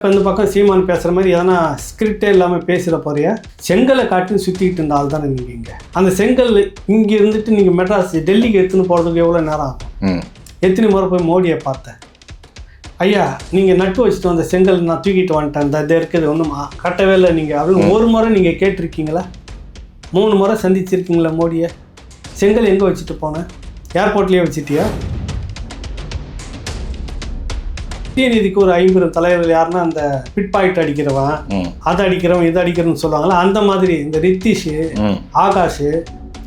இப்போ இந்த பக்கம் சீமான் பேசுகிற மாதிரி எதனா ஸ்கிரிப்டே இல்லாமல் பேசுகிற போறியா? செங்கலை காட்டுன்னு சுற்றிக்கிட்டு இருந்த ஆள் தானே நீங்கள் இங்கே. அந்த செங்கல் இங்கே இருந்துட்டு நீங்கள் மெட்ராஸ் டெல்லிக்கு எடுத்துன்னு போகிறதுக்கு எவ்வளோ நேரம் ஆகும்? எத்தனை முறை போய் மோடியை பார்த்தேன் ஐயா நீங்கள் நட்டு வச்சுட்டு வந்த செங்கல் நான் தூக்கிட்டு வந்துட்டேன். இந்த இது இருக்குது ஒன்றும் கட்டவே இல்லை நீங்கள் அப்படின்னு ஒரு முறை நீங்கள் கேட்டிருக்கீங்களா? மூணு முறை சந்திச்சிருக்கீங்களா மோடியை? செங்கல் எங்கே வச்சுட்டு போனேன் ஏர்போர்ட்லேயே வச்சுட்டியா? உதயநிதிக்கு ஒரு ஐம்பது தலைவர்கள் யாருன்னா அந்த பிட் பாயிண்ட் அடிக்கிறவன் அதை அடிக்கிறவன் இதை அடிக்கிறவன்னு சொல்லுவாங்களா அந்த மாதிரி இந்த ரித்திஷ் ஆகாஷ்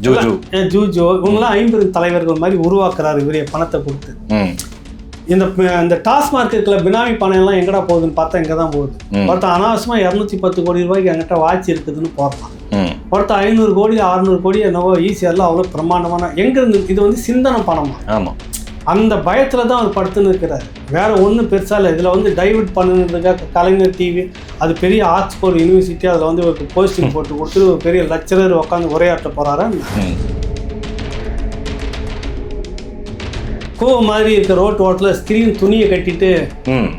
ஜூஜு. ஜூஜோ இவங்கெல்லாம் ஐம்பது தலைவர்கள் மாதிரி உருவாக்குறாரு இவரே பணத்தை கொடுத்து. இந்த இந்த டாஸ்மார்க் இருக்கிற பினாமி பணம் எல்லாம் எங்கடா போகுதுன்னு பார்த்தா இங்கே தான் போகுது. ஒருத்தன் அனாவசியமா இரநூத்தி பத்து கோடி ரூபாய்க்கு என்கிட்ட வாட்ச் இருக்குதுன்னு போடுறான். ஒருத்தன் ஐநூறு கோடி அறுநூறு கோடி என்னவோ ஈஸியெல்லாம் அவ்வளோ பிரம்மாண்டமான எங்க இருந்து இது வந்து சிந்தனை பணமா? ஆமாம் அந்த பயத்தில் தான் அவர் படுத்துன்னு இருக்கிறார். வேற ஒன்றும் பெருசா இல்லை. இதில் வந்து டைவர்ட் பண்ணுறதுக்காக கலைஞர் டிவி அது பெரிய ஆக்ஸ்போர்ட் யூனிவர்சிட்டி அதில் வந்து ஒரு போஸ்டிங் போட்டு கொடுத்து ஒரு பெரிய லெக்சரர் உட்காந்து உரையாற்ற போறாரா? ம். கோ மாதிரி இருக்க ரோட் ஓரத்தில் ஸ்க்ரீன் துணியை கட்டிட்டு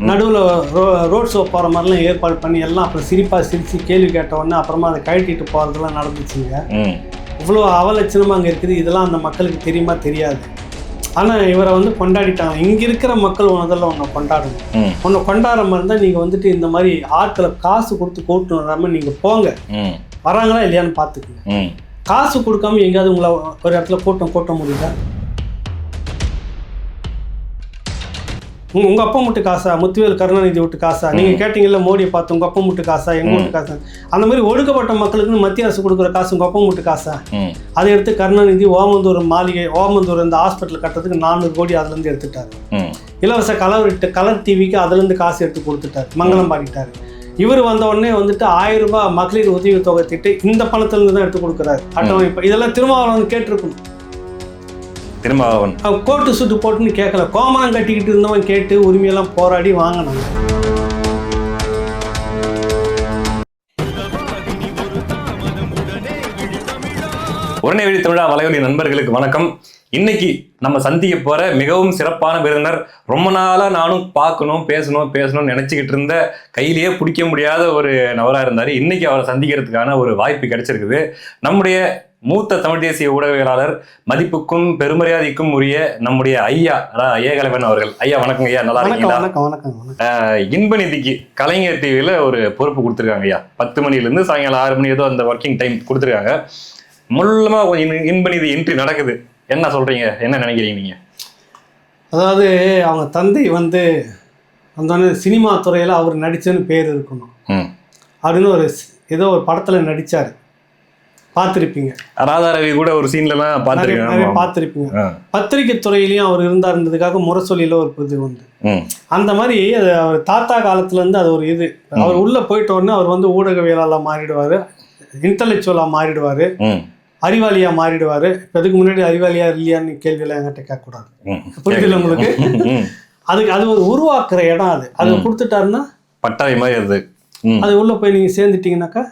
நடுவில் ரோ ரோட் ஷோ போகிற மாதிரிலாம் ஏற்பாடு பண்ணி எல்லாம் அப்புறம் சிரிப்பாக சிரித்து கேள்வி கேட்ட உடனே அப்புறமா அதை கழட்டிட்டு போகிறதெல்லாம் நடந்துச்சுங்க. இவ்வளோ அவலட்சணமாக அங்கே இருக்குது. இதெல்லாம் அந்த மக்களுக்கு தெரியுமா? தெரியாது. ஆனால் இவரை வந்து கொண்டாடிட்டாங்க. இங்கே இருக்கிற மக்கள் முதல்ல உன்னை கொண்டாடணும். உன்னை கொண்டாடுற மாதிரி இருந்தால் நீங்கள் வந்துட்டு இந்த மாதிரி ஆட்களை காசு கொடுத்து கூட்டு வராமல் நீங்கள் போங்க. வராங்களா இல்லையான்னு பார்த்துக்குங்க காசு கொடுக்காம எங்கேயாவது உங்களை ஒரு இடத்துல கூட்டம் கூட்ட முடியுதா? உங்க உங்க அப்பா முட்டு காசா முத்துவேல் கருணாநிதி விட்டு காசா? நீங்க கேட்டீங்கல்ல மோடியை பார்த்து உங்க அப்பா முட்டு காசா எங்க வீட்டு காசா? அந்த மாதிரி ஒடுக்கப்பட்ட மக்களுக்கு மத்திய அரசு கொடுக்குற காசு உங்க அப்பா முட்டு காசா? அதை எடுத்து கருணாநிதி ஓமந்தூர் மாளிகை ஓமந்தூர் இந்த ஹாஸ்பிட்டல் கட்டுறதுக்கு நானூறு கோடி அதுல இருந்து எடுத்துட்டாரு. இலவச கலர் கலர் டிவிக்கு அதுலேருந்து காசு எடுத்து கொடுத்துட்டாரு. மங்களம் பாடிட்டாரு. இவர் வந்த உடனே வந்துட்டு ஆயிரம் ரூபாய் மகளிர் உதவி தொகை திட்டு இந்த பணத்திலிருந்து தான் எடுத்து கொடுக்குறாரு. அட்டவணை இப்போ இதெல்லாம் திருமாவளவன் வந்து கேட்டிருக்கணும். திரும்ப அவன் கோட்டு சுட்டு போட்டுன்னு கேட்கல கோமரம் கட்டிக்கிட்டு இருந்தவன் கேட்டு உரிமையெல்லாம் போராடி வாங்கினாங்க உடனே வழி தமிழா வலையொலி நண்பர்களுக்கு வணக்கம். இன்னைக்கு நம்ம சந்திக்க போற மிகவும் சிறப்பான விருந்தினர் ரொம்ப நாளா நானும் பார்க்கணும் பேசணும் பேசணும்னு நினைச்சுக்கிட்டு இருந்த கையிலேயே பிடிக்க முடியாத ஒரு நபரா இருந்தாரு. இன்னைக்கு அவரை சந்திக்கிறதுக்கான ஒரு வாய்ப்பு கிடைச்சிருக்குது. நம்முடைய மூத்த தமிழ் தேசிய ஊடகவியலாளர் மதிப்புக்கும் பெருமரியாதைக்கும் உரிய நம்முடைய ஐயா. ஏகலைவன் அவர்கள். ஐயா வணக்கம் ஐயா நல்லா இருக்கீங்களா? ஆஹ் இன்பநிதிக்கு கலைஞர் டிவியில் ஒரு பொறுப்பு கொடுத்துருக்காங்க ஐயா. பத்து மணிலேருந்து சாயங்காலம் ஆறு மணி ஏதோ அந்த ஒர்க்கிங் டைம் கொடுத்துருக்காங்க. முள்ளமாக கொஞ்சம் இன்பநிதி என்ட்ரி நடக்குது. என்ன சொல்றீங்க? என்ன நினைக்கிறீங்க நீங்க? அதாவது அவங்க தந்தை வந்து அந்த சினிமா துறையில் அவர் நடிச்சேன்னு பேர் இருக்கணும். அப்படின்னு ஒரு ஏதோ ஒரு படத்தில் நடிச்சார். பார்த்துருப்பீங்க. ராதா ரவி கூட ஒரு சீன்லலாம் பார்த்துருக்கேன். பார்த்துருப்பீங்க. பத்திரிகை துறையிலையும் அவர் இருந்தாருன்றதுக்காக முரசொலியில் ஒரு இது உண்டு. அந்த மாதிரி அது அவர் தாத்தா காலத்துலேருந்து அது ஒரு இது. அவர் உள்ளே போயிட்ட உடனே அவர் வந்து ஊடகவியலாளர் மாறிடுவார் இன்டலெக்சுவலாக மாறிடுவார் அறிவாளியாக மாறிடுவார். இப்போ முன்னாடி அறிவாளியா இல்லையான்னு கேள்வியெல்லாம் என்கிட்ட கேட்கக்கூடாது. ம். புரியுதுல்ல உங்களுக்கு? அதுக்கு அது ஒரு உருவாக்குற இடம் அது. அது கொடுத்துட்டாருன்னா? பட்டாய் மாதிரி அது. அது உள்ளே போய் நீங்கள் சேர்ந்துட்டீங்கன்னாக்கா?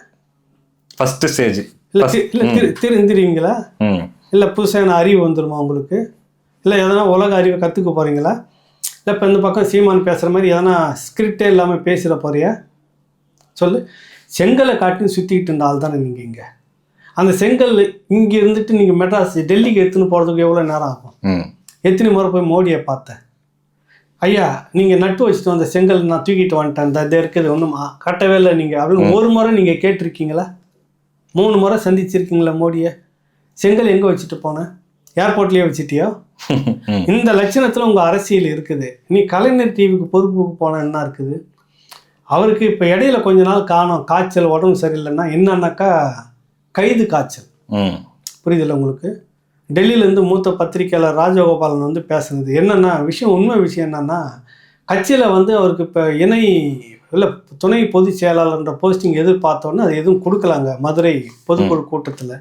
ஃபர்ஸ்ட் ஸ்டேஜ் இல்லை இல்லை திரு திருந்திருவீங்களா இல்லை புதுசான அறிவு வந்துருமா உங்களுக்கு? இல்லை எதனா உலக அறிவை கற்றுக்க போகிறீங்களா இல்லை இப்போ இந்த பக்கம் சீமான் பேசுகிற மாதிரி எதனா ஸ்கிரிப்டே இல்லாமல் பேசுகிற போறியா? சொல்லு. செங்கலை காட்டின்னு சுற்றிக்கிட்டு இருந்த ஆள் தானே நீங்கள் இங்கே? அந்த செங்கல் இங்கே இருந்துட்டு நீங்கள் மெட்ராஸ் டெல்லிக்கு எடுத்துன்னு போகிறதுக்கு எவ்வளோ நேரம் ஆகும்? எத்தனை முறை போய் மோடியை பார்த்தேன் ஐயா நீங்கள் நட்டு வச்சுட்டு வந்த செங்கல் நான் தூக்கிட்டு வந்துட்டேன். இந்த இருக்குது ஒன்றும் கட்டவே இல்லை நீங்கள் அப்படின்னு ஒரு முறை நீங்கள் கேட்டிருக்கீங்களா? மூணு முறை சந்திச்சிருக்கீங்களா மோடியை? செங்கல் எங்கே வச்சுட்டு போனேன் ஏர்போர்ட்லேயே வச்சுட்டியோ? இந்த லட்சணத்தில் உங்கள் அரசியல் இருக்குது. நீ கலைஞர் டிவிக்கு பொறுப்புக்கு போனால் என்ன இருக்குது? அவருக்கு இப்போ இடையில கொஞ்ச நாள் காணும். காய்ச்சல் உடம்பு சரியில்லைன்னா என்னன்னாக்கா கைது காய்ச்சல். புரியுதுல்ல உங்களுக்கு? டெல்லியிலேருந்து மூத்த பத்திரிக்கையாளர் ராஜகோபாலன் வந்து பேசுனது. என்னென்னா விஷயம் உண்மை விஷயம் என்னன்னா கட்சியில் வந்து அவருக்கு இப்போ இணை இல்லை துணை பொதுச் செயலாளர்ன்ற போஸ்டிங் எதிர்பார்த்தோன்னே அது எதுவும் கொடுக்கலாங்க மதுரை பொதுக்குழு கூட்டத்தில்.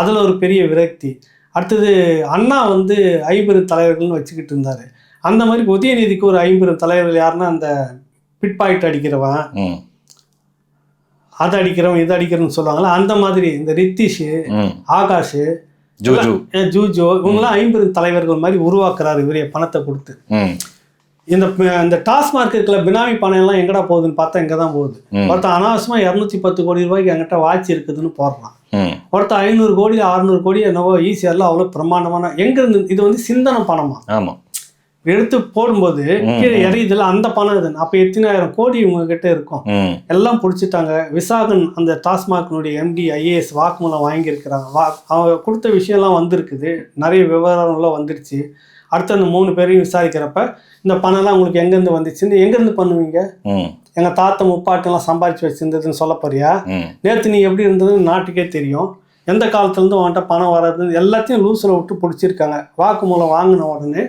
அதில் ஒரு பெரிய விரக்தி. அடுத்தது அண்ணா வந்து ஐம்பெரு தலைவர்கள்னு வச்சுக்கிட்டு இருந்தார். அந்த மாதிரி உதயநிதிக்கு ஒரு ஐம்பெரு தலைவர்கள் யாருன்னா அந்த பிட் பாயிண்ட் அடிக்கிறவன் அதை அடிக்கிறவன் இதை அடிக்கிறவன் சொல்லுவாங்களா அந்த மாதிரி இந்த ரித்திஷ் ஆகாஷ் ஜூஜு. இவங்களாம் ஐம்பது தலைவர்கள் மாதிரி உருவாக்குறாரு இவரே பணத்தை கொடுத்து. இந்த இந்த டாஸ்மார்க் இருக்கிற பினாமி பணம் எல்லாம் எங்கடா போகுதுன்னு பார்த்தா இங்கே தான் போகுது. ஒருத்தன் அனாவசியமா இரநூத்தி பத்து கோடி ரூபாய்க்கு என்கிட்ட வாட்ச் இருக்குதுன்னு போடுறான். ம். ஒருத்தன் ஐநூறு கோடி அறுநூறு கோடி என்னவோ ஈஸியெல்லாம் அவ்வளோ பிரம்மாண்டமான எங்க இருந்து இது வந்து சிந்தனை பணமா ஆமா. எடுத்து போடும்போது கீழே ம். எரியுதுல அந்த பணம் இது. அப்போ எத்தனாயிரம் கோடி உங்ககிட்ட இருக்கும். ம். எல்லாம் பிடிச்சிட்டாங்க. விசாகன் அந்த டாஸ்மாக்னுடைய எம்டி ஐஏஎஸ் வாக்குமூலம் வாங்கியிருக்கிறாங்க. வா அவங்க கொடுத்த விஷயம்லாம் வந்திருக்குது. நிறைய விவரங்கள்லாம் வந்துருச்சு. அடுத்து அந்த மூணு பேரையும் விசாரிக்கிறப்ப இந்த பணம்லாம் உங்களுக்கு எங்கேருந்து வந்துச்சுன்னு எங்கேருந்து பண்ணுவீங்க? எங்கள் தாத்தா முப்பாட்டெல்லாம் சம்பாரிச்சு வச்சிருந்ததுன்னு சொல்ல போறியா? நேற்று நீ எப்படி இருந்ததுன்னு நாட்டுக்கே தெரியும். எந்த காலத்துலேருந்து உன்கிட்ட பணம் வர்றது எல்லாத்தையும் லூஸில் விட்டு பிடிச்சிருக்காங்க. வாக்குமூலம் வாங்கின உடனே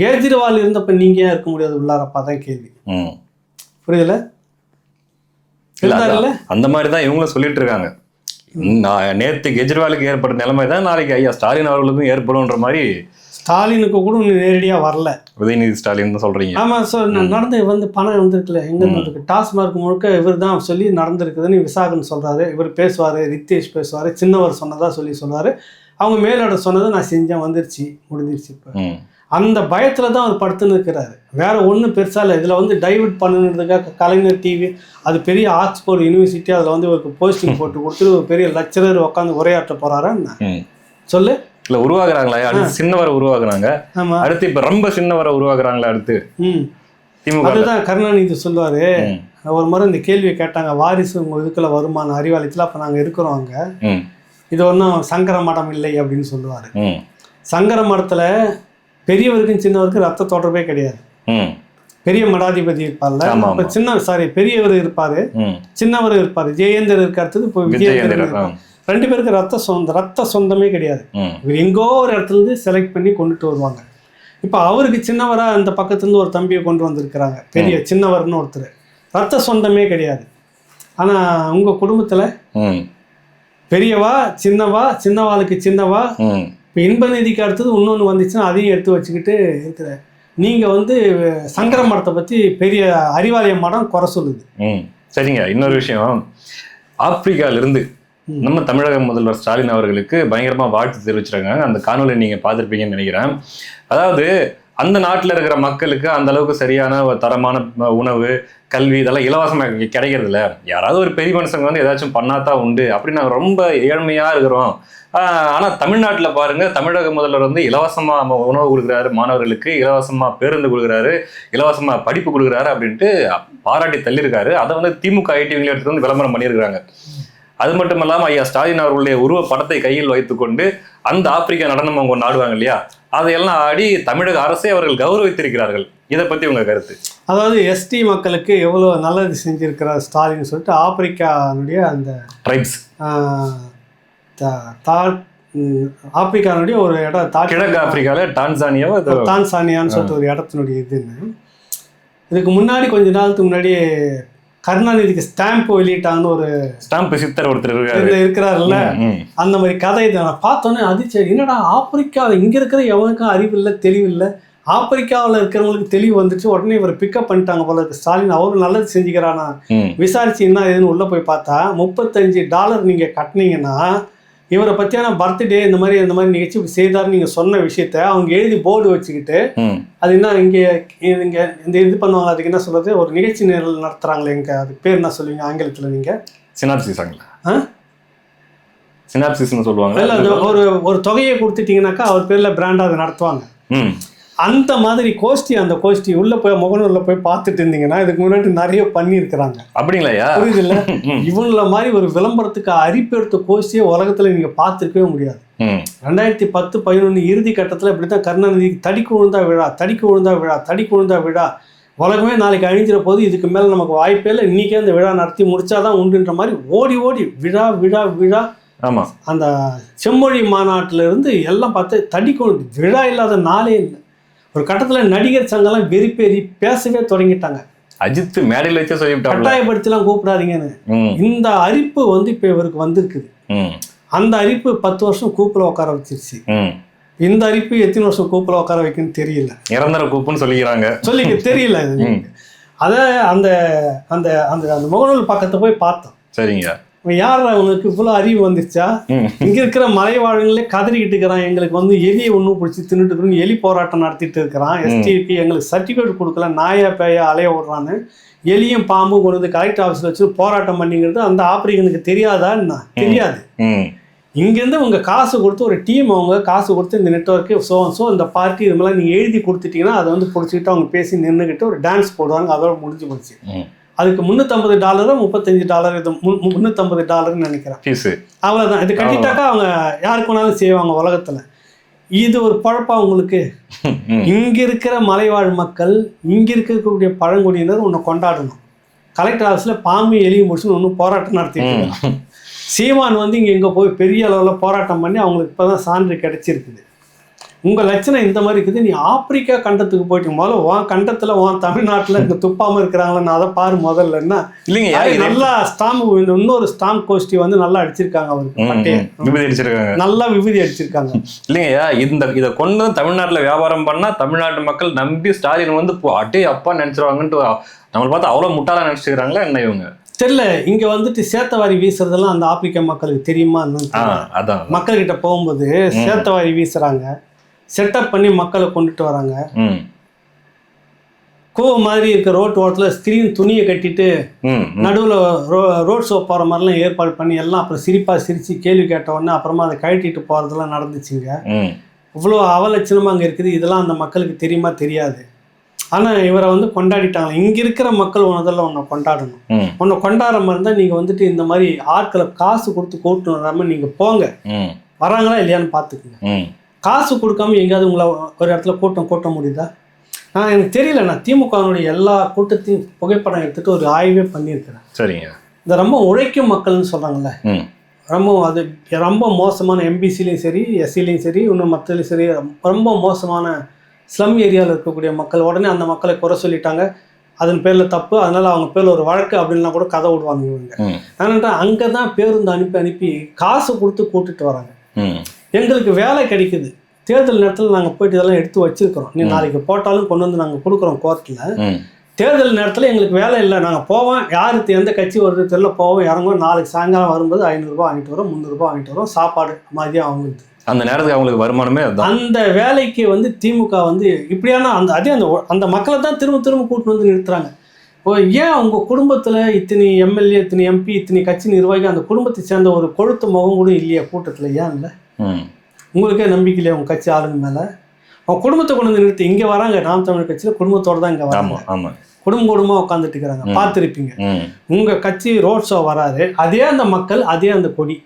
கேஜ்ரிவால் இருந்தப்ப நீங்கள் ஏன் இருக்க முடியாது உள்ளாரப்பா தான் கேள்வி. புரியுதுல. அந்த மாதிரி தான் இவங்களும் சொல்லிட்டு இருக்காங்க நான் நேத்து கெஜ்ரிவாலுக்கு ஏற்பட்ட நிலைமை தான் நாளைக்கு ஐயா ஸ்டாலின் அவர்களுக்கும் ஏற்படும்ன்ற மாதிரி ஸ்டாலினுக்கு கூட இன்னும் நேரடியா வரல. உதயநிதி ஸ்டாலின் தான் சொல்றீங்க. ஆமா சார் நடந்து வந்து பணம் வந்திருக்குல்ல எங்க இருக்கு டாஸ்மார்க் முழுக்க இவர் தான் சொல்லி நடந்திருக்குதுன்னு விசாகன் சொல்றாரு. இவர் பேசுவாரு ரித்தேஷ் பேசுவாரு சின்னவர் சொன்னதா சொல்லி சொல்லுவாரு அவங்க மேலோட சொன்னதை நான் செஞ்சேன் வந்துருச்சு முடிஞ்சிருச்சு இப்போ. அந்த பயத்துல தான் அவர் படுத்துன்னு இருக்கிறாரு. வேற ஒன்றும் பெருசா இல்லை. இதுல வந்து டைவர்ட் பண்ணுறதுக்காக கலைஞர் டிவி அது பெரிய ஆக்ஸ்போர்ட் யூனிவர்சிட்டி அதில் வந்து ஒரு போஸ்டிங் போட்டு கொடுத்து ஒரு பெரிய லெக்சரர் உட்காந்து உரையாற்ற ம். சொல்லு. இல்ல உருவாக்குறாங்களா அடுத்து சின்னவரை உருவாக்குறாங்க. அடுத்து இப்ப ரொம்ப சின்னவரை உருவாக்குறாங்களா அடுத்து. அதுதான் கருணாநிதி சொல்லுவாரு. ஒரு முறை இந்த கேள்வியை கேட்டாங்க. வாரிசு உங்க இதுக்குள்ள வருமான அறிவாலயத்தில் அப்போ நாங்கள் இருக்கிறோம் அங்க. இது ஒன்றும் சங்கர மடம் இல்லை அப்படின்னு சொல்லுவார். சங்கர மடத்தில் பெரியவருக்கும் சின்னவருக்கும் ரத்த தொடர்பே கிடையாது. பெரிய மடாதிபதி இருப்பார்ல. ஆமா. சின்ன சாரி பெரியவர் இருப்பாரு. சின்னவர் இருப்பாரு. ஜெயேந்தர் இருக்க அடுத்தது இப்போ விஜயேந்திரன். ரெண்டு பேருக்கு ரத்த சொந்த ரத்த சொந்தமே கிடையாது. இவர் எங்கோ ஒரு இடத்துல இருந்து செலக்ட் பண்ணி கொண்டுட்டு வருவாங்க. இப்போ அவருக்கு சின்னவரா அந்த பக்கத்துலேருந்து ஒரு தம்பியை கொண்டு வந்திருக்கிறாங்க. பெரிய சின்னவர்னு ஒருத்தர். ரத்த சொந்தமே கிடையாது. ஆனா உங்க குடும்பத்துல பெரியவா சின்னவா சின்னவாளுக்கு சின்னவா இப்போ இன்ப நிதிக்கு அடுத்தது இன்னொன்று வந்துச்சுன்னா அதையும் எடுத்து வச்சுக்கிட்டு இருக்கிற நீங்கள் வந்து சங்கர மடத்தை பற்றி பெரிய அறிவாலய மடம் குறை சொல்லுது. ம் சரிங்க. இன்னொரு விஷயம். ம். நம்ம தமிழக முதல்வர் ஸ்டாலின் அவர்களுக்கு பயங்கரமா வாழ்த்து தெரிவிச்சிருக்காங்க. அந்த காணொலி நீங்க பார்த்திருப்பீங்கன்னு நினைக்கிறேன். அதாவது அந்த நாட்டில் இருக்கிற மக்களுக்கு அந்த அளவுக்கு சரியான தரமான உணவு கல்வி இதெல்லாம் இலவசமாக கிடைக்கிறது இல்லை யாராவது ஒரு பெரிய மனுஷங்க வந்து ஏதாச்சும் பண்ணாதான் உண்டு அப்படி நாங்கள் ரொம்ப ஏழ்மையாக இருக்கிறோம். ஆனால் தமிழ்நாட்டில் பாருங்கள் பாருங்க தமிழக முதல்வர் வந்து இலவசமாக உணவு கொடுக்குறாரு மாணவர்களுக்கு இலவசமாக பேருந்து கொடுக்குறாரு இலவசமாக படிப்பு கொடுக்குறாரு அப்படின்ட்டு பாராட்டி தள்ளியிருக்காரு. அதை வந்து திமுக ஐடிவிங்களை எடுத்து வந்து விளம்பரம் பண்ணியிருக்காங்க அது மட்டும் இல்லாம ஐயா ஸ்டாலின் அவர்களுடைய உருவ படத்தை கையில் வைத்துக்கொண்டு அந்த ஆப்பிரிக்கா நடனம் அவங்க ஒன்று ஆடுவாங்க இல்லையா? அதையெல்லாம் ஆடி தமிழக அரசை அவர்கள் கௌரவித்திருக்கிறார்கள். இதை பத்தி உங்க கருத்து? அதாவது எஸ்டி மக்களுக்கு எவ்வளோ நல்லது செஞ்சிருக்கிறார் ஸ்டாலின் சொல்லிட்டு ஆப்பிரிக்கானுடைய அந்த ட்ரைப்ஸ் தா- ஆப்பிரிக்கானுடைய ஒரு இடம் தா கிழக்கு ஆப்பிரிக்கால டான்சானியாவோ ஏதோ? தான்சானியான்னு சொல்லிட்டு ஒரு இடத்தினுடைய இதுன்னு இதுக்கு முன்னாடி கொஞ்ச நாளுக்கு முன்னாடி கருணாநிதிக்கு ஸ்டாம்ப் வெளியிட்டாங்கன்னு ஒரு ஸ்டாம்ப் சித்தர் ஒருத்தர் இருக்கிறாருல்ல. அந்த மாதிரி கதை இதை நான் பார்த்தோன்னே அதிர்ச்சி என்னடா ஆப்பிரிக்காவில் இங்கே இருக்கிற எவனுக்கும் அறிவில்லை தெளிவில்லை. ஆப்பிரிக்காவில் இருக்கிறவங்களுக்கு தெளிவு வந்துச்சு உடனே இவரை பிக்கப் பண்ணிட்டாங்க போல இருக்கு. ஸ்டாலின் அவரும் நல்லது செஞ்சுக்கிறானா விசாரிச்சு என்ன ஏதுன்னு உள்ளே போய் பார்த்தா முப்பத்தஞ்சு டாலர் நீங்கள் கட்டினீங்கன்னா இவரை பற்றியான பர்த்டே இந்த மாதிரி இந்த மாதிரி நிகழ்ச்சி செய்தாருன்னு நீங்கள் சொன்ன விஷயத்த அவங்க எழுதி போர்டு வச்சுக்கிட்டு. அது என்ன இங்கே இங்கே இந்த இது பண்ணுவாங்க அதுக்கு என்ன சொல்கிறது ஒரு நிகழ்ச்சி நிரல் நடத்துகிறாங்களே எங்க அதுக்கு பேர் என்ன சொல்லுவீங்க ஆங்கிலத்தில் நீங்கள் சினாப்சிஸாங்களா ஆ? சினாப்சிஸ்னு இல்லை சொல்லுவாங்க ஒரு ஒரு தொகையை கொடுத்துட்டீங்கன்னாக்கா அவர் பேரில் பிராண்டாக அதை நடத்துவாங்க அந்த மாதிரி கோஷ்டி அந்த கோஷ்டி உள்ளே போய் முகநூலில் போய் பார்த்துட்டு இருந்தீங்கன்னா இதுக்கு முன்னாடி நிறைய பண்ணியிருக்கிறாங்க. அப்படிங்களாயா? புரியுதுல்ல? ம், இவங்கள மாதிரி ஒரு விளம்பரத்துக்கு அரிப்பெடுத்த கோஷ்டியை உலகத்தில் நீங்கள் பார்த்துருக்கவே முடியாது. ரெண்டாயிரத்தி பத்து பதினொன்று இறுதி கட்டத்தில் இப்படி தான் கருணாநிதி தடிக்கு விழுந்தா விழா தடிக்கு விழுந்தா விழா தடிக்கு விழுந்தா விழா உலகமே நாளைக்கு அழிஞ்சிற போது இதுக்கு மேலே நமக்கு வாய்ப்பே இல்லை. இன்றைக்கே அந்த விழா நடத்தி முடிச்சாதான் உண்டுன்ற மாதிரி ஓடி ஓடி விழா விழா விழா. ஆமா. அந்த செம்மொழி மாநாட்டில் இருந்து எல்லாம் பார்த்து தடிக்கு விழா இல்லாத நாளே இல்லை. ஒரு கட்டத்தில் நடிகர் சங்கம்லாம் வெறிப்பேறி பேசவே தொடங்கிட்டாங்க. அஜித் மேடையில் வச்சே சொல்லிவிட்டாங்க கட்டாயப்படுத்திலாம் கூப்பிடாதீங்கன்னு. இந்த அரிப்பு வந்து இப்போ இவருக்கு வந்திருக்குது. அந்த அரிப்பு பத்து வருஷம் கூப்பில் உட்கார வச்சிருச்சு. இந்த அரிப்பு எத்தனை வருஷம் கூப்பில் உட்கார வைக்குன்னு தெரியல. நிரந்தர கூப்புன்னு சொல்லிக்கிறாங்க. சொல்லிக்க தெரியல. அதை அந்த அந்த அந்த அந்த முகநூல் பக்கத்தை போய் பார்த்தோம். சரிங்க. யார் அவனுக்கு இவ்வளோ அறிவு வந்துச்சா. இங்க இருக்கிற மலைவாழங்களே கதறிக்கிட்டு இருக்கிறான். எங்களுக்கு வந்து எலியை ஒன்றும் பிடிச்சி தின்னுட்டு இருக்கிறோம். எலி போராட்டம் நடத்திட்டு இருக்கிறான். எஸ்டிக்கு எங்களுக்கு சர்டிஃபிகேட் கொடுக்கல. நாயா பேயா அலைய விடுறான்னு எலியும் பாம்பும் கொண்டு வந்து கலெக்டர் ஆஃபீஸில் வச்சு போராட்டம் பண்ணிங்கிறது அந்த ஆப்பிரிக்கனுக்கு தெரியாதா என்ன? தெரியாது. இங்கேருந்து உங்க காசு கொடுத்து ஒரு டீம் அவங்க காசு கொடுத்து இந்த நெட்ஒர்க்கு ஸோ ஸோ இந்த பார்ட்டி இது மாதிரிலாம் நீங்கள் எழுதி கொடுத்துட்டீங்கன்னா அதை வந்து பிடிச்சிக்கிட்டு அவங்க பேசி நின்றுக்கிட்டு ஒரு டான்ஸ் போடுவாங்க. அதோட முடிஞ்சு போச்சு. அதுக்கு முந்நூற்றம்பது டாலரோ முப்பத்தஞ்சு டாலர் இது முந்நூற்றம்பது டாலர்னு நினைக்கிறேன். ஃபீஸு அவ்வளோதான் இது கட்டிட்டாக்கா அவங்க யாருக்கு வேணாலும் செய்வாங்க உலகத்தில். இது ஒரு பழப்பா உங்களுக்கு. இங்க இருக்கிற மலைவாழ் மக்கள் இங்க இருக்கக்கூடிய பழங்குடியினர் உன்னை கொண்டாடணும். கலெக்டர் ஆஃபீஸில் பாம்பு எலியும் முடிச்சுன்னு ஒன்றும் போராட்டம் நடத்திட்டு சீமான் வந்து இங்கே எங்கே போய் பெரிய அளவில் போராட்டம் பண்ணி அவங்களுக்கு இப்போ தான் சான்று கிடைச்சிருக்குது. உங்கள் லட்சணம் இந்த மாதிரி இருக்குது. நீ ஆப்பிரிக்கா கண்டத்துக்கு போயிட்டு முதல்ல உன் கண்டத்தில் உன் தமிழ்நாட்டில் இங்கே துப்பாமல் இருக்கிறாங்களன்னு அதை பாரு முதல்ல என்ன இல்லைங்கய்யா அது இது? நல்லா ஸ்டாம்பு இன்னொரு ஸ்டாம்ப் கோஷ்டி வந்து நல்லா அடிச்சிருக்காங்க அவருக்கு. விபதி அடிச்சிருக்காங்க. நல்லா விபூதி அடிச்சிருக்காங்க. இல்லைங்கய்யா இந்த இதை கொண்டு தமிழ்நாட்டுல வியாபாரம் பண்ணா தமிழ்நாட்டு மக்கள் நம்பி ஸ்டாலின் வந்து அட்டே அப்பா நினைச்சிருவாங்கன்ட்டு நம்மளை பார்த்து அவ்வளவு முட்டாளா நினைச்சுக்கிறாங்களா என்ன இவங்க? தெரியல இங்க வந்துட்டு சேத்தவாரி வீசுறதெல்லாம் அந்த ஆப்பிரிக்க மக்களுக்கு தெரியுமா. அதான் மக்கள் கிட்ட போகும்போது சேத்தவாரி வீசுறாங்க. செட்டப் பண்ணி மக்களை கொண்டுட்டு வராங்க. கோவ மாதிரி இருக்க ரோட் ஓரத்தில் ஸ்க்ரீன் துணியை கட்டிட்டு. நடுவில் ரோ ரோட் ஷோ போகிற மாதிரிலாம் ஏற்பாடு பண்ணி எல்லாம் அப்புறம் சிரிப்பாக சிரித்து கேள்வி கேட்ட உடனே அப்புறமா அதை கழட்டிட்டு போகிறதெல்லாம் நடந்துச்சுங்க. இவ்வளோ அவலட்சணமாக அங்கே இருக்குது. இதெல்லாம் அந்த மக்களுக்கு தெரியுமா? தெரியாது. ஆனால் இவரை வந்து கொண்டாடிட்டாங்க இங்கே இருக்கிற மக்கள் உனதெல்லாம் உன்னை கொண்டாடணும். உன்னை கொண்டாடுற மாதிரி இருந்தால் நீங்கள் வந்துட்டு இந்த மாதிரி ஆட்களை காசு கொடுத்து கூட்டு வராமல் நீங்கள் போங்க. வராங்களா இல்லையான்னு பார்த்துக்குங்க காசு கொடுக்காம எங்கேயாவது உங்களை ஒரு இடத்துல கூட்டம் கூட்ட முடியுதா? நான் எனக்கு தெரியல நான் திமுகவினுடைய எல்லா கூட்டத்தையும் புகைப்படம் எடுத்துட்டு ஒரு ஆய்வே பண்ணியிருக்கிறேன். சரிங்க. இந்த ரொம்ப உழைக்கும் மக்கள்னு சொல்கிறாங்கல்ல ரொம்ப அது ரொம்ப மோசமான எம்பிசிலையும் சரி எஸ்சிலையும் சரி இன்னும் மற்றதுலையும் சரி ரொம்ப மோசமான ஸ்லம் ஏரியாவில் இருக்கக்கூடிய மக்கள் உடனே அந்த மக்களை குறை சொல்லிட்டாங்க. அதன் பேரில் தப்பு அதனால அவங்க பேரில் ஒரு வழக்கு அப்படின்னா கூட கதை விடுவாங்க இவங்க. ம். ஏன்னாட்டா அங்கே தான் பேருந்து அனுப்பி அனுப்பி காசு கொடுத்து கூட்டிட்டு வராங்க. எங்களுக்கு வேலை கிடைக்குது. தேர்தல் நேரத்தில் நாங்கள் போயிட்டு இதெல்லாம் எடுத்து வச்சிருக்கிறோம். நீ நாளைக்கு போட்டாலும் கொண்டு வந்து நாங்கள் கொடுக்குறோம் கோர்ட்டில் தேர்தல் நேரத்தில் எங்களுக்கு வேலை இல்லை. நாங்கள் போவோம். யாருக்கு எந்த கட்சி வருது தெரியல. போவோம் இறங்குவோம். நாளைக்கு சாயங்காலம் வரும்போது ஐநூறுரூபா வாங்கிட்டு வரோம் முந்நூறுரூபா வாங்கிட்டு வரோம். சாப்பாடு மதியம் அவங்களுக்கு. அந்த நேரத்துக்கு அவங்களுக்கு வருமானமே அந்த வேலைக்கு வந்து திமுக வந்து இப்படியான அந்த அதே அந்த அந்த மக்களை தான் திரும்ப திரும்ப கூட்டிட்டு வந்து நிறுத்துறாங்க. ஏன் உங்க குடும்பத்துல இத்தனை எம்எல்ஏ இத்தனை எம்பி இத்தனை கட்சி நிர்வாகி அந்த குடும்பத்தை சேர்ந்த ஒரு கொழுத்த முகம் கூட இல்லையா கூட்டத்துல? ஏன் இல்லை? உங்களுக்கே நம்பிக்கை இல்லையா உங்க கட்சி ஆளுங்க மேல? அவங்க குடும்பத்தை கொண்டு வந்து நிறுத்தி இங்க வராங்க நாம் தமிழ் கட்சியில குடும்பத்தோட தான் இங்க வராங்க. குடும்ப குடும்பமா உட்காந்துட்டு இருக்கிறாங்க. பார்த்துருப்பீங்க. ம். உங்க கட்சி ரோட் ஷோ வராது அதே அந்த மக்கள் அதே அந்த கொடி.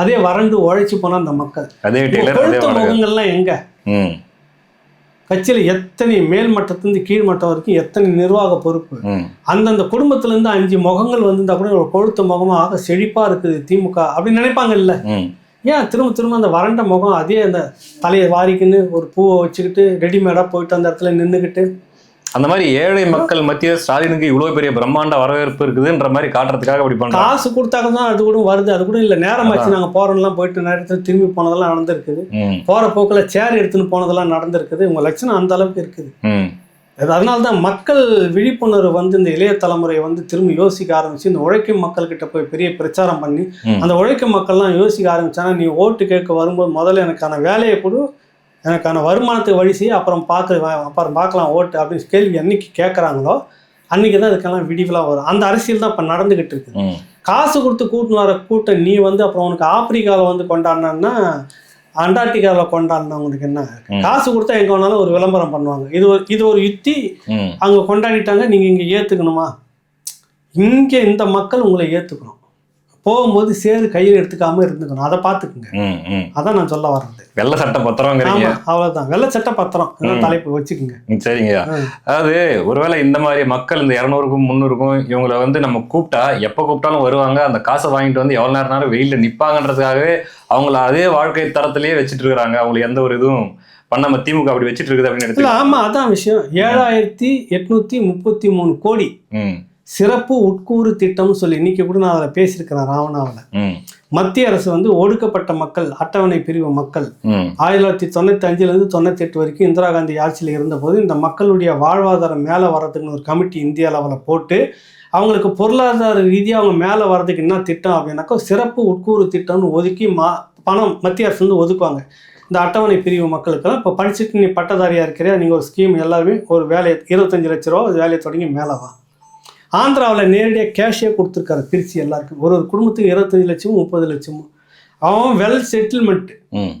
அதே வறண்டு உழைச்சி போன அந்த மக்கள். கொழுத்த முகங்கள்லாம் எங்க? கட்சியில எத்தனை மேல் மட்டத்திலிருந்து கீழ் மட்டம் வரைக்கும் எத்தனை நிர்வாக பொறுப்பு? அந்தந்த குடும்பத்துல இருந்து அஞ்சு முகங்கள் வந்திருந்தா கூட ஒரு கொழுத்த முகமா ஆக செழிப்பா இருக்குது திமுக அப்படின்னு நினைப்பாங்க இல்ல ம். ஏன் திரும்ப திரும்ப அந்த வறண்ட முகம் அதே அந்த தலையை வாரிக்கின்னு ஒரு பூவை வச்சுக்கிட்டு ரெடிமேடா போயிட்டு அந்த இடத்துல நின்றுக்கிட்டு அந்த மாதிரி ஏழை மக்கள் மத்திய ஸ்டாலினுக்கு இவ்வளவு பெரிய பிரம்மாண்ட வரவேற்பு இருக்குதுன்ற மாதிரி காட்டுறதுக்காக அப்படி பண்றாங்க. காசு கொடுத்தாக்க தான் அது கூட வருது அது கூட இல்ல நேரமாச்சு நாங்க போறோம்லாம் போயிட்டு நேரத்தில் திரும்பி போனதெல்லாம் நடந்திருக்குது. போற போக்குல சேர் எடுத்துன்னு போனதெல்லாம் நடந்திருக்குது. உங்க லட்சணம் அந்த அளவுக்கு இருக்குது. ம் அது அதனால தான் மக்கள் விழிப்புணர்வு வந்து இந்த இளைய தலைமுறை வந்து திரும்பி யோசிக்க ஆரம்பிச்சு இந்த உழைக்கும் மக்கள்கிட்ட போய் பெரிய பிரச்சாரம் பண்ணி. அந்த உழைக்கும் மக்கள்லாம் யோசிக்க ஆரம்பிச்சாங்கன்னா நீ ஓட்டு கேட்க வரும்போது முதல்ல எனக்கான வேலையை கொடு எனக்கான வருமானத்தை வழி செய்ய அப்புறம் பார்க்க அப்புறம் பார்க்கலாம் ஓட்டு அப்படின்னு கேள்வி என்னைக்கு கேட்குறாங்களோ அன்னைக்கு தான் இதுக்கெல்லாம் விடிவெலாம் வரும். அந்த அரசியல் தான் இப்போ நடந்துகிட்டு இருக்குது ம். காசு கொடுத்து கூட்டின்னு வர கூட்டம் நீ வந்து அப்புறம் உனக்கு ஆப்பிரிக்காவில் வந்து கொண்டாடினா அண்டார்டிகாவில் கொண்டாடினவங்களுக்கு என்ன. காசு கொடுத்தா எங்கே வேணாலும் ஒரு விளம்பரம் பண்ணுவாங்க. இது ஒரு இது ஒரு யுக்தி ம். அங்கே கொண்டாடிட்டாங்க நீங்கள் இங்கே ஏற்றுக்கணுமா இங்கே இந்த மக்கள் உங்களை ஏற்றுக்கணும் போகும்போது சேரு கையில் எடுத்துக்காம இருந்துக்கணும். அதை பார்த்துக்குங்க. அதான் நான் சொல்ல வர்றது. வெள்ள சட்டை பத்திரங்கிறீங்க. ஆமாம் அவ்வளோதான் வெள்ளை சட்டை பத்திரம். தலைப்பு. வச்சுக்கோங்க. ம். அதாவது ஒருவேளை இந்த மாதிரி மக்கள் இந்த இரநூறுக்கும் முந்நூறுக்கும் இவங்களை வந்து நம்ம கூப்பிட்டா எப்போ கூப்பிட்டாலும் வருவாங்க அந்த காசை வாங்கிட்டு வந்து எவ்வளோ நேரம் நேரம் வெயிலில் நிற்பாங்கன்றதுக்காகவே அவங்கள அதே வாழ்க்கை தரத்திலேயே வச்சுட்டு இருக்கிறாங்க. அவங்களுக்கு எந்த ஒரு இதுவும் பண்ணாம திமுக அப்படி வச்சுட்டு இருக்குது அப்படின்னு ஆமாம் அதான் விஷயம். ஏழாயிரத்தி எட்நூற்றி முப்பத்தி மூணு கோடி சிறப்பு உட்கூறு திட்டம்னு சொல்லி இன்னைக்கு கூட நான் அதில் பேசியிருக்கிறேன் ராவணாவில் மத்திய அரசு வந்து ஒடுக்கப்பட்ட மக்கள் அட்டவணை பிரிவு மக்கள். ஆயிரத்தி தொள்ளாயிரத்தி தொண்ணூற்றி அஞ்சுலேருந்து தொண்ணூற்றி எட்டு வரைக்கும் இந்திரா காந்தி ஆட்சியில் இருந்தபோது இந்த மக்களுடைய வாழ்வாதாரம் மேலே வர்றதுக்குன்னு ஒரு கமிட்டி இந்திய அளவில் போட்டு அவங்களுக்கு பொருளாதார ரீதியாக அவங்க மேலே வர்றதுக்கு என்ன திட்டம் அப்படின்னாக்கா சிறப்பு உட்கூறு திட்டம்னு ஒதுக்கி மா பணம் மத்திய அரசு வந்து ஒதுக்குவாங்க. இந்த அட்டவணை பிரிவு மக்களுக்கெல்லாம் இப்போ படிச்சுட்டு நீ பட்டதாரியாக இருக்கிறியா? நீங்கள் ஒரு ஸ்கீம் எல்லாருமே ஒரு வேலையை இருபத்தஞ்சு லட்ச ரூபா வேலையை தொடங்கி மேலே வா. ஆந்திராவில் நேரடியாக கேஷே கொடுத்துருக்காரு பிரித்து எல்லாருக்கும். ஒரு ஒரு குடும்பத்துக்கு இருபத்தஞ்சு லட்சமும் முப்பது லட்சமும். அவன் வெல் செட்டில்மெண்ட் ம்.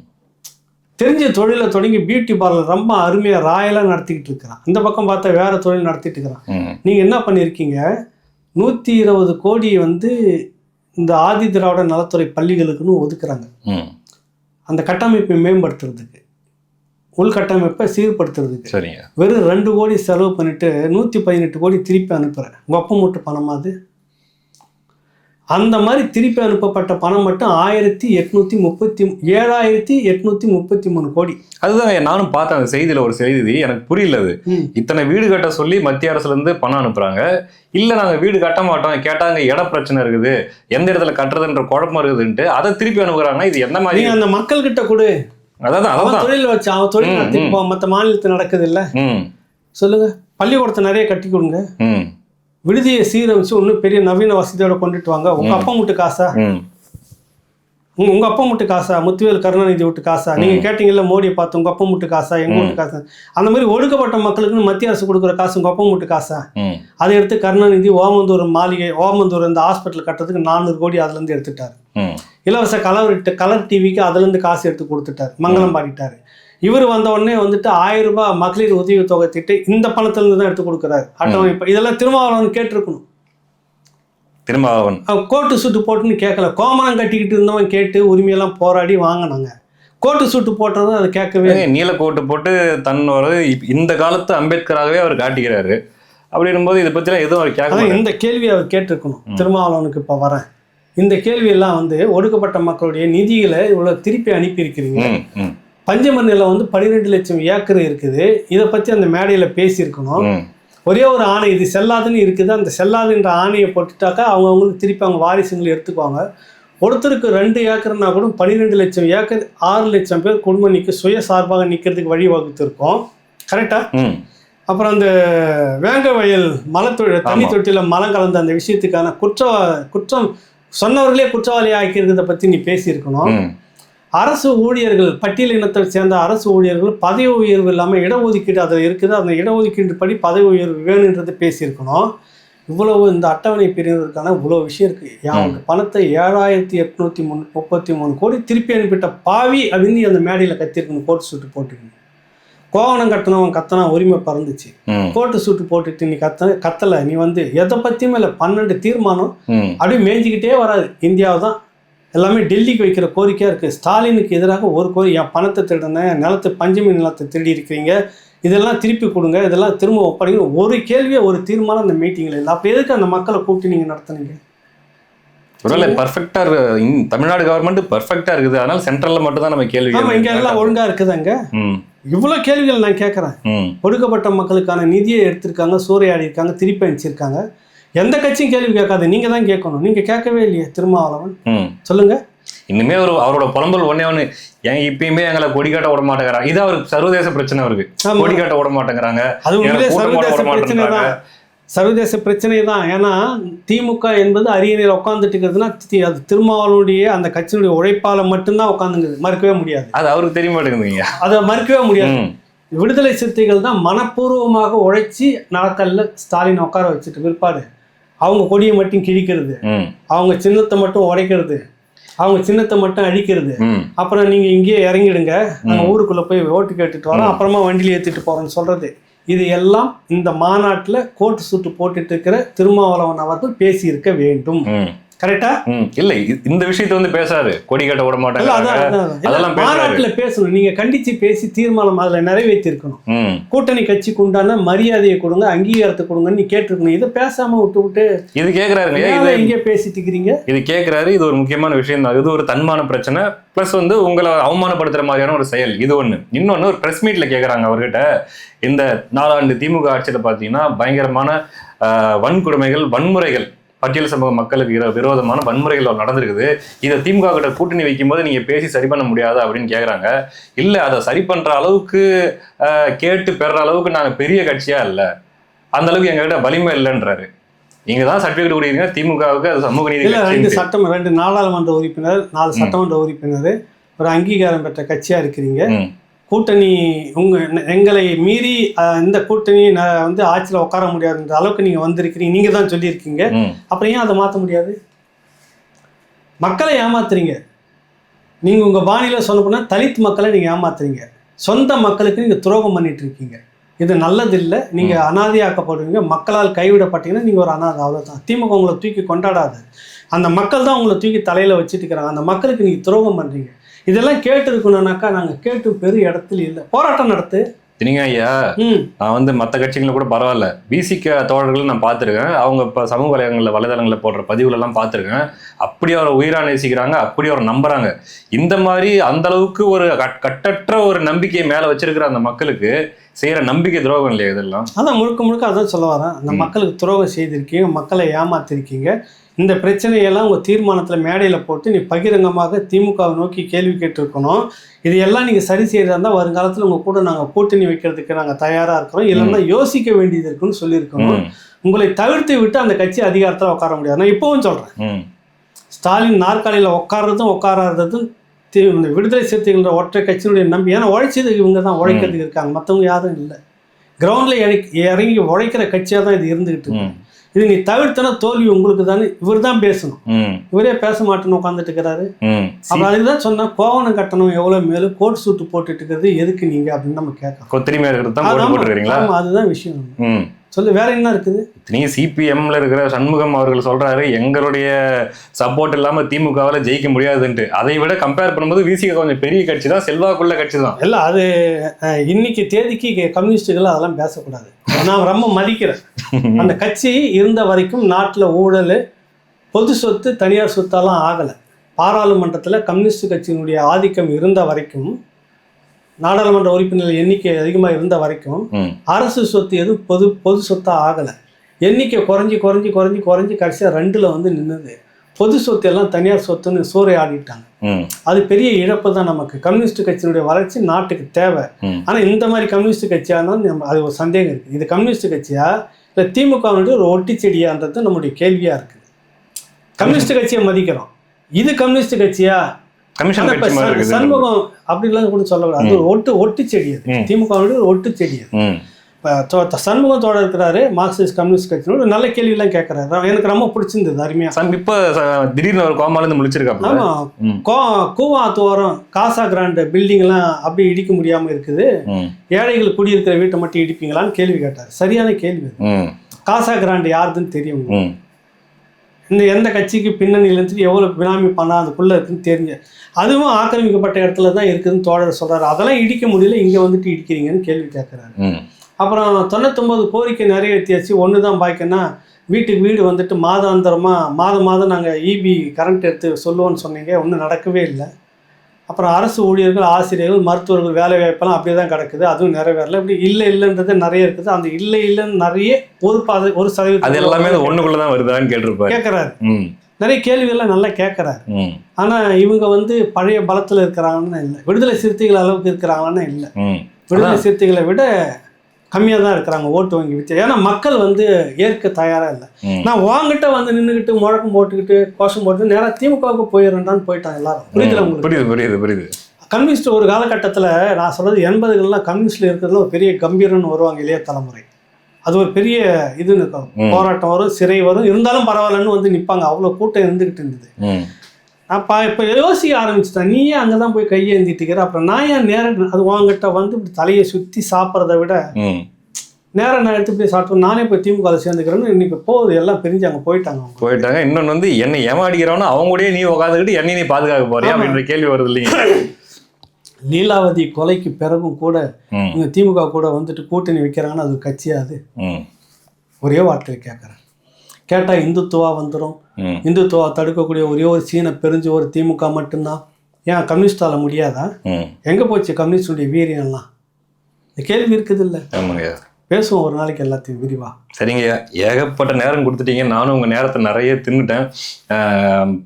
தெரிஞ்ச தொழிலை தொடங்கி பியூட்டி பார்லர் ரொம்ப அருமையாக ராயலாக நடத்திக்கிட்டு இருக்கிறான். இந்த பக்கம் பார்த்தா வேற தொழில் நடத்திட்டு இருக்கிறான். நீங்கள் என்ன பண்ணியிருக்கீங்க நூற்றி இருபது கோடி வந்து இந்த ஆதி திராவிட நலத்துறை பள்ளிகளுக்குன்னு ஒதுக்குறாங்க. அந்த கட்டமைப்பை மேம்படுத்துறதுக்கு. உள்கட்டமைப்பை சீர்படுத்துறதுக்கு சரிங்க. வெறும் ரெண்டு கோடி செலவு பண்ணிட்டு நூற்றி பதினெட்டு கோடி திருப்பி அனுப்புகிறேன் ஒப்ப மூட்டு பணமா அது? அந்த மாதிரி திருப்பி அனுப்பப்பட்ட பணம் மட்டும் ஆயிரத்தி எட்நூற்றி முப்பத்தி ஏழாயிரத்தி எட்நூற்றி முப்பத்தி மூணு கோடி. அதுதான் நானும் பார்த்தேன் அந்த செய்தியில ஒரு செய்தி. எனக்கு புரியல அது. ம். இத்தனை வீடு கட்ட சொல்லி மத்திய அரசுல இருந்து பணம் அனுப்புறாங்க. இல்ல நாங்க வீடு கட்ட மாட்டோம். கேட்டா அங்க இட பிரச்சனை இருக்குது. எந்த இடத்துல கட்டுறதுன்ற குழப்பம் இருக்குதுன்ட்டு அதை திருப்பி அனுப்புறாங்க இது என்ன மாதிரி அந்த மக்கள் கிட்ட கொடு. அதான் அவன் தொழில் வச்சு அவன் தொழில். போ மற்ற மாநிலத்தில் நடக்குது இல்ல சொல்லுங்க. பள்ளிக்கூடத்தை நிறைய கட்டி கொடுங்க. விடுதியை சீரமைச்சு இன்னும் பெரிய நவீன வசதியோட கொண்டுட்டு வாங்க. உங்க அப்பா முட்டு காசா? ம் உங்க உங்க அப்பா முட்டு காசா? முத்துவேல் கருணாநிதி விட்டு காசா? நீங்க கேட்டீங்கல்ல மோடியை பார்த்து உங்க அப்பா முட்டு காசா? எங்க வீட்டு காசா? அந்த மாதிரி ஒடுக்கப்பட்ட மக்களுக்குன்னு மத்திய அரசு கொடுக்குற காசு உங்க அப்பா முட்டு காசா? அதை எடுத்து கருணாநிதி ஓமந்தூர் மாளிகை ஓமந்தூர் இந்த ஹாஸ்பிட்டல் கட்டுறதுக்கு நானூறு கோடி அதுல இருந்து எடுத்துட்டாரு இலவச கலர் கலர் டிவிக்கு அதுல இருந்து காசு எடுத்து கொடுத்துட்டாரு. மங்களம் பாடிட்டாரு. இவர் வந்த உடனே வந்துட்டு ஆயிரம் ரூபாய் மகளிர் உதவி தொகை திட்டு இந்த பணத்துல இருந்து தான் எடுத்து கொடுக்குறாரு. அட்டவணை இதெல்லாம் திருமாவளவன் கேட்டிருக்கணும். அவன் கோட்டு சூட்டு போட்டுன்னு கேட்கல. கோமணம் கட்டிக்கிட்டு இருந்தவன் கேட்டு உரிமையெல்லாம் போராடி வாங்கினாங்க. கோட்டு சூட்டு போட்டதும் அதை கேட்கவே. ஏங்க, நீலக்கோட்டு போட்டு தன்னோட இந்த காலத்து அம்பேத்கராகவே அவர் காட்டிக்கிறாரு. அப்படின்னும்போது இதை பத்திலாம் எதுவும் அவர் கேட்க அதான் மாட்டாரு. இந்த கேள்வியை அவர் கேட்டிருக்கணும். திருமாவளவனுக்கு இப்போ வரேன். இந்த கேள்வியெல்லாம் வந்து ஒடுக்கப்பட்ட மக்களுடைய நிதிகளை இவ்வளோ திருப்பி அனுப்பியிருக்கிறீங்க. ம் ம். பஞ்சம நிலம் வந்து பன்னிரெண்டு லட்சம் ஏக்கர் இருக்குது. இதை பற்றி அந்த மேடையில் பேசியிருக்கணும். ஒரே ஒரு ஆணை இது செல்லாதுன்னு இருக்குது. அந்த செல்லாதுன்ற ஆணையை போட்டுட்டாக்கா அவங்க அவங்களுக்கு திருப்பி அவங்க வாரிசுங்களை எடுத்துக்குவாங்க. ஒருத்தருக்கு ரெண்டு ஏக்கர்னா கூட பன்னிரெண்டு லட்சம் ஏக்கர் ஆறு லட்சம் பேர் குடும்பம் நிற்க சுய சார்பாக நிற்கிறதுக்கு வழி வகுத்திருக்கோம் கரெக்டா ம். அப்புறம் அந்த வேங்க வயல் மலத்தொழில் தண்ணி. தொட்டியில் மலம் கலந்த அந்த விஷயத்துக்கான குற்ற குற்றம் சொன்னவர்களே குற்றவாளி ஆக்கியிருக்கிறத பற்றி நீ பேசியிருக்கணும். அரசு ஊழியர்கள் பட்டியல் இனத்தை சேர்ந்த அரசு ஊழியர்கள் பதவி உயர்வு இல்லாமல் இடஒதுக்கீடு அதில் இருக்குது. அந்த இடஒதுக்கீடு படி பதவி உயர்வு வேணுன்றது பேசியிருக்கணும். இவ்வளவு இந்த அட்டவணை பிரிவினருக்கான இவ்வளோ விஷயம் இருக்குது அவனுக்கு பணத்தை ஏழாயிரத்தி எட்நூற்றி முன் முப்பத்தி மூணு கோடி திருப்பி அனுப்பிட்ட பாவி அப்படின்னு அந்த மேடையில் கத்திருக்கணும் கோட்டு சூட்டு போட்டுக்கணும். கோவணம் கட்டினவன் கத்தனா உரிமை பறந்துச்சு. கோட்டு சூட்டு போட்டுட்டு நீ கத்த கத்தலை நீ வந்து எதை பற்றியுமே இல்லை பன்னெண்டு தீர்மானம் அப்படியே மேய்ஞ்சிக்கிட்டே வராது. இந்தியாவை தான் எல்லாமே டெல்லிக்கு வைக்கிற கோரிக்கையாக இருக்குது ஸ்டாலினுக்கு எதிராக ஒரு கோரி என் பணத்தை திருடினேன் என் நிலத்தை பஞ்சமி நிலத்தை திருடி இருக்கிறீங்க. இதெல்லாம் திருப்பி கொடுங்க. இதெல்லாம் திரும்ப ஒப்படைங்க. ஒரு கேள்வியே ஒரு தீர்மானம் அந்த மீட்டிங்கில் இல்லை. அப்போ எதுக்கு அந்த மக்களை கூப்பிட்டு நீங்கள் நடத்துனீங்க? ஒருவேளை பர்ஃபெக்டா தமிழ்நாடு கவர்மெண்ட் பர்ஃபெக்டா இருக்குது. அதனால சென்ட்ரல்ல மட்டும் தான் நம்ம கேள்வி ஆமாம் இங்கே எல்லாம் ஒழுங்காக இருக்குதாங்க இவ்வளோ கேள்விகள் நான் கேட்குறேன். ஒடுக்கப்பட்ட மக்களுக்கான நிதியை எடுத்திருக்காங்க சூறையாடி இருக்காங்க திருப்பி அனுப்பிச்சிருக்காங்க எந்த கட்சியும் கேள்வி கேட்காது. நீங்கள் தான் கேட்கணும். நீங்கள் கேட்கவே இல்லையே திருமாவளவன். சொல்லுங்க. இனிமே ஒரு அவரோட புலம்பல் ஒண்ணே ஒண்ணு. ஏன் இப்பயுமே எங்களை கொடிக்காட்ட விட மாட்டேங்கிறாங்க. இது அவருக்கு சர்வதேச பிரச்சனை அவருக்கு. கொடிக்காட்ட விட மாட்டேங்கிறாங்க. சர்வதேச பிரச்சனை தான். சர்வதேச பிரச்சனை தான். ஏன்னா திமுக என்பது அரியணையில் உட்காந்துட்டு இருக்கிறதுனா அது திருமாவளவனுடைய அந்த கட்சியினுடைய உழைப்பால மட்டும்தான் உட்காந்துங்குது மறுக்கவே முடியாது. அது அவருக்கு தெரிய மாட்டேங்குதுங்க. அதை மறுக்கவே முடியாது. விடுதலை சிறுத்தைகள் தான் மனப்பூர்வமாக உழைச்சி நாட்களில் ஸ்டாலின் உட்கார வச்சுட்டு பிற்பாடு அவங்க கொடியை மட்டும் கிழிக்கிறது. அவங்க சின்னத்தை மட்டும் உடைக்கிறது. அவங்க சின்னத்தை மட்டும் அழிக்கிறது. அப்புறம் நீங்க இங்கேயே இறங்கிடுங்க. நாங்கள் ஊருக்குள்ள போய் ஓட்டு கேட்டுட்டு வரோம். அப்புறமா வண்டியில் ஏற்றிட்டு போறோம்னு சொல்றது. இது எல்லாம் இந்த மாநாட்டில் கோட்டு சூட்டு போட்டுட்டு இருக்கிற திருமாவளவன் அவர்கள் பேசியிருக்க வேண்டும். கரெக்டா. இல்ல இந்த விஷயத்தை வந்து பேசாரு கொடி கட்ட விட மாட்டாங்க. அதெல்லாம். மாநாட்டுல பேசணும். நீங்க கண்டிச்சு பேசி தீர்மானம் அதுல நிறைவேற்றி இருக்கணும் ம். கூட்டணி கட்சிக்கு உண்டான மரியாதையை கொடுங்க அங்கீகாரத்தை கொடுங்கன்னு நீ கேட்டிருக்கணும். இதை பேசாம விட்டு விட்டு இது கேக்குறாருங்க ஏன் இது இங்கே பேசிட்டு இருக்கிறீங்க? இது கேக்குறாரு. இது ஒரு முக்கியமான விஷயம் தான். இது ஒரு தன்மான பிரச்சனை. பிளஸ் வந்து உங்களை அவமானப்படுத்துற மாதிரியான ஒரு செயல். இது ஒண்ணு. இன்னொன்னு ஒரு பிரஸ் மீட்ல கேக்குறாங்க அவர்கிட்ட. இந்த நாலாண்டு திமுக ஆட்சியில பாத்தீங்கன்னா பயங்கரமான வன்கொடுமைகள் வன்முறைகள். பட்டியல் சமூக மக்களுக்கு விரோதமான வன்முறைகள் நடந்திருக்குது. இதை திமுக கிட்ட கூட்டணி வைக்கும்போது நீங்க பேசி சரி பண்ண முடியாது அப்படின்னு கேக்குறாங்க. இல்ல அதை சரி பண்ற அளவுக்கு கேட்டு பெற அளவுக்கு நாங்க பெரிய கட்சியா இல்ல. அந்த அளவுக்கு எங்ககிட்ட வலிமை இல்லைன்றாரு. நீங்க தான் சர்டிபிகேட் கொடுக்குறீங்க திமுகவுக்கு அது சமூக நீதி ரெண்டு சட்டம் ரெண்டு நாடாளுமன்ற உறுப்பினர் நாலு சட்டமன்ற உறுப்பினர் ஒரு அங்கீகாரம் பெற்ற கட்சியா இருக்கிறீங்க. கூட்டணி உங்க எங்களை மீறி இந்த கூட்டணி ந- வந்து ஆட்சியில் உட்கார முடியாதுன்ற அளவுக்கு நீங்க வந்திருக்கிறீங்க. நீங்க தான் சொல்லியிருக்கீங்க. அப்புறம் ஏன் அதை மாற்ற முடியாது? மக்களை ஏமாத்துறீங்க. நீங்க உங்க பாணியில சொல்ல போனா தலித் மக்களை நீங்க ஏமாத்துறீங்க. சொந்த மக்களுக்கு நீங்க துரோகம் பண்ணிட்டு இருக்கீங்க இது நல்லது இல்லை நீங்க அனாதையாக்கப்படுவீங்க மக்களால் கைவிடப்பட்டீங்கன்னா நீங்க ஒரு அனாதை அவ்வளவுதான். திமுக உங்களை தூக்கி கொண்டாடாது. அந்த மக்கள் தான் உங்களை தூக்கி தலையில வச்சுட்டு இருக்கிறாங்க அந்த மக்களுக்கு நீங்க துரோகம் பண்றீங்க. இதெல்லாம் கேட்டு இருக்கணும்னாக்கா நாங்க கேட்டு பெரு இடத்துல இல்லை. போராட்டம் நடத்து. நீங்க ஐயா. நான் வந்து மற்ற கட்சிகளை கூட பரவாயில்ல. பிசிக தோழர்கள் நான் பார்த்துருக்கேன். அவங்க இப்போ சமூக வலைதளங்களில் வலைதளங்களில் போடுற பதிவுல எல்லாம் பார்த்துருக்கேன். அப்படி அவரை உயிரா நேசிக்கிறாங்க அப்படி அவரை நம்புறாங்க. இந்த மாதிரி அந்த அளவுக்கு ஒரு கட்- கட்டற்ற ஒரு நம்பிக்கையை மேல வச்சிருக்கிற அந்த மக்களுக்கு செய்யற நம்பிக்கை துரோகம் இல்லையா இதெல்லாம்? அதான் முழுக்க முழுக்க அதான் சொல்ல வரேன். அந்த. மக்களுக்கு துரோகம் செய்திருக்கீங்க மக்களை ஏமாத்திருக்கீங்க. இந்த பிரச்சனையெல்லாம் உங்கள் தீர்மானத்தில் மேடையில் போட்டு நீ பகிரங்கமாக திமுகவை நோக்கி கேள்வி கேட்டிருக்கணும். இது எல்லாம் நீங்கள் சரி செய்யறதா இருந்தால் வருங்காலத்தில் உங்கள் கூட நாங்கள் கூட்டணி வைக்கிறதுக்கு நாங்கள் தயாராக இருக்கிறோம். இல்லைன்னா யோசிக்க வேண்டியது இருக்குன்னு சொல்லியிருக்கணும். உங்களை தவிர்த்து விட்டு அந்த கட்சி அதிகாரத்தில் உட்கார முடியாது. நான் இப்போவும் சொல்கிறேன் ஸ்டாலின் நாற்காலியில் உட்கார்றதும் உட்காராததும் இந்த விடுதலை சிறுத்தைகள ஒற்றை கட்சியினுடைய நம்பி ஏன்னா உழைச்சது இவங்க தான் உழைக்கிறதுக்கு இருக்காங்க. மற்றவங்க யாரும் இல்லை. கிரவுண்டில் இறங்கி உழைக்கிற கட்சியாக தான் இது இருந்துகிட்டு இருக்கு. இது நீ தவிர்த்தனா தோல்வி உங்களுக்கு தானே இவர் தான் பேசணும் இவரே பேச மாட்டேன்னு உட்காந்துட்டு இருக்கிறாரு ம். அப்புறம் அதுக்கு தான் சொன்னா கோவணம் கட்டணம் எவ்வளவு மேலும் கோட் சூட்டு போட்டுட்டு இருக்கிறது எதுக்கு நீங்க அப்படின்னு நம்ம கேட்கறோம் கொத்தடிமை இருக்கிறது அதுதான் விஷயம். சொல்லு வேற என்ன இருக்குது? நீங்க சிபிஎம்ல இருக்கிற சண்முகம் அவர்கள் சொல்றாரு எங்களுடைய சப்போர்ட் இல்லாம திமுகவால ஜெயிக்க முடியாதுன்ட்டு. அதை விட கம்பேர் பண்ணும்போது விசிக கொஞ்சம் பெரிய கட்சி தான் செல்வாக்குள்ள கட்சி தான். இல்ல அது இன்னைக்கு தேதிக்கு கம்யூனிஸ்டுகள் அதெல்லாம் பேசக்கூடாது. நான் ரொம்ப மதிக்கிறேன். அந்த கட்சி இருந்த வரைக்கும் நாட்டுல ஊழல் பொது சொத்து தனியார் சொத்தாலாம் ஆகலை. பாராளுமன்றத்துல கம்யூனிஸ்ட் கட்சியினுடைய ஆதிக்கம் இருந்த வரைக்கும் நாடாளுமன்ற உறுப்பினர்கள் எண்ணிக்கை அதிகமாக இருந்த வரைக்கும் அரசு சொத்து எதுவும் பொது பொது சொத்தா ஆகலை. எண்ணிக்கை குறைஞ்சி குறைஞ்சி குறைஞ்சி குறைஞ்சி கடைசியாக ரெண்டில் வந்து நின்னுது. பொது சொத்து எல்லாம் தனியார் சொத்துன்னு சூறையாடிட்டாங்க. அது பெரிய இழப்பு தான் நமக்கு. கம்யூனிஸ்ட் கட்சியினுடைய வளர்ச்சி நாட்டுக்கு தேவை. ஆனால் இந்த மாதிரி கம்யூனிஸ்ட் கட்சியாக இருந்தால் நம்ம அது ஒரு சந்தேகம் இருக்குது இது கம்யூனிஸ்ட் கட்சியா? இல்லை திமுகவுடைய ஒரு ஒட்டி செடியான்றது நம்முடைய கேள்வியாக இருக்குது கம்யூனிஸ்ட் கட்சியை மதிக்கிறோம். இது கம்யூனிஸ்ட் கட்சியா? சண்முகம் அப்படிலாம் கூட அது ஒரு ஒட்டு ஒட்டு செடி அது. ம். திமுகவுடைய ஒரு ஒட்டு செடி அது. ம், இப்போ தோ- சண்முகம் தோட இருக்கிறாரு மார்க்சிஸ்ட் கம்யூனிஸ்ட் கட்சியோட நல்ல கேள்வியெல்லாம் கேட்குறாரு. எனக்கு ரொம்ப பிடிச்சிருந்தது அருமையா. இப்ப திடீர்னு ஒரு கோமால இருந்து முழிச்சிருக்காப்ல ஆமா. ம். கோ கூவாத்து ஓரம் காசா கிராண்ட் பில்டிங்லாம் அப்படி இடிக்க முடியாம இருக்குது. ஏழைகள் குடியிருக்கிற வீட்டை மட்டும் இடிப்பீங்களான்னு கேள்வி கேட்டார். சரியான கேள்வி காசா கிராண்ட் யாருதுன்னு தெரியும் இந்த எந்த கட்சிக்கு பின்னணியிலேருந்து எவ்வளோ பினாமி பணம் அதுக்குள்ளே இருக்குன்னு தெரிஞ்ச அதுவும் ஆக்கிரமிக்கப்பட்ட இடத்துல தான் இருக்குதுன்னு தோழர் சொல்றாரு. அதெல்லாம் இடிக்க முடியல இங்கே வந்துட்டு இடிக்கிறீங்கன்னு கேள்வி கேட்குறாரு. அப்புறம் தொண்ணூத்தொம்பது கோரிக்கை நிறைவேற்றியாச்சு. ஒன்று தான் பாய்க்குன்னா வீட்டுக்கு வீடு வந்துட்டு மாதாந்திரமாக மாதம் மாதம் நாங்கள் இபி கரண்ட் எடுத்து சொல்லுவோன்னு சொன்னீங்க. ஒன்றும் நடக்கவே இல்லை. அப்புறம் அரசு ஊழியர்கள் ஆசிரியர்கள் மருத்துவர்கள் வேலை வாய்ப்பெல்லாம் அப்படியே தான் கிடக்குது. அதுவும் நிறைவேறல. இப்படி இல்லை இல்லைன்றது நிறைய இருக்குது. அந்த இல்லை இல்லைன்னு நிறைய ஒரு பாத ஒரு அது சதவீதம் எல்லாமே அது ஒண்ணுக்குள்ளதான் வருதான்னு கேட்டிருப்பாரு. கேட்குறாரு நிறைய கேள்விகள்லாம் நல்லா கேட்குறாரு ம், ஆனால் இவங்க வந்து பழைய பலத்தில் இருக்கிறாங்கன்னு இல்லை. விடுதலை சிறுத்தைகள் அளவுக்கு இருக்கிறாங்கன்னு இல்லை. விடுதலை சிறுத்தைகளை விட கம்மியாக தான் இருக்கிறாங்க ஓட்டு வங்கி வித்து. ஏன்னா மக்கள் வந்து ஏற்க தயாராக இல்லை. நான் வாங்கிட்ட வந்து நின்றுக்கிட்டு முழக்கம் போட்டுக்கிட்டு கோஷம் போட்டு நேராக திமுகவுக்கு போயிடுறேன்டான்னு போயிட்டாங்க எல்லாரும். புரியுதுல உங்களுக்கு? புரியுது புரியுது புரியுது. கம்யூனிஸ்ட் ஒரு காலகட்டத்தில் நான் சொல்றது எண்பதுகள்லாம் கம்யூனிஸ்ட்ல இருக்கிறதுல ஒரு பெரிய கம்பீரம்னு வருவாங்க இளைய தலைமுறை. அது ஒரு பெரிய இதுன்னு இருக்கும். போராட்டம் வரும் சிறை வரும். இருந்தாலும் பரவாயில்லன்னு வந்து நிற்பாங்க அவ்வளோ கூட்டம் இருந்துகிட்டு இருந்தது. அப்போ இப்போ யோசிக்க ஆரம்பிச்சிட்டேன். நீயே அங்கே தான் போய் கையேந்திட்டு இருக்கிற. அப்புறம் நான் ஏன் நேரம் அது வாங்கிட்ட வந்து இப்படி தலையை சுற்றி சாப்பிட்றத விட. நேரம் நான் எடுத்து போய் சாப்பிட்டு நானே போய் திமுக சேர்ந்துக்கிறேன்னு இன்னைக்கு போகுது. எல்லாம் பிரிஞ்சு அங்கே போயிட்டாங்க அவங்க. போயிட்டாங்க. இன்னொன்னு வந்து என்னை ஏமாடிக்கிறவனா அவங்க கூடயே நீ உட்காந்துக்கிட்டு என்னை நீ பாதுகாக்க போறியா. அப்படின்ற கேள்வி வருது இல்லைங்க? லீலாவதி கொலைக்கு பிறகும் கூட இவங்க திமுக கூட வந்துட்டு கூட்டணி வைக்கிறாங்கன்னா அது ஒரு கட்சியா அது? ம், ஒரே வார்த்தையில் கேட்குறேன் கேட்டால் இந்துத்துவா வந்துடும். இந்துத்துவா தடுக்கக்கூடிய ஒரே ஒரு சீன பெருஞ்சு ஒரு திமுக மட்டும்தான். ஏன் கம்யூனிஸ்டால முடியாதா. எங்கே போச்சு கம்யூனிஸ்டுடைய வீரியம்லாம்? இந்த கேள்வி இருக்குது இல்லை பேசுவோம் ஒரு நாளைக்கு எல்லாத்தையும் விரிவா. சரிங்க ஏகப்பட்ட நேரம் கொடுத்துட்டீங்க. நானும் உங்க நேரத்தை நிறைய தின்னுட்டேன்.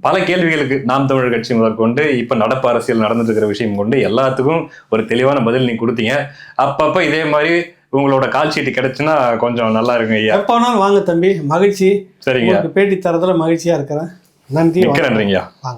பல கேள்விகளுக்கு நாம் தமிழர் கட்சி முதற்கொண்டு இப்ப நடப்பு அரசியல் நடந்துட்டு இருக்கிற விஷயம் கொண்டு எல்லாத்துக்கும் ஒரு தெளிவான பதில் நீங்க கொடுத்தீங்க. அப்பப்ப இதே மாதிரி உங்களோட கால் ஷீட் கிடைச்சுன்னா கொஞ்சம் நல்லா இருக்குங்க ஐயா. எப்போ வேணாலும் வாங்க தம்பி. மகிழ்ச்சி. சரிங்க. பேட்டி தரதுல மகிழ்ச்சியா இருக்கிறேன். நன்றி வாங்க.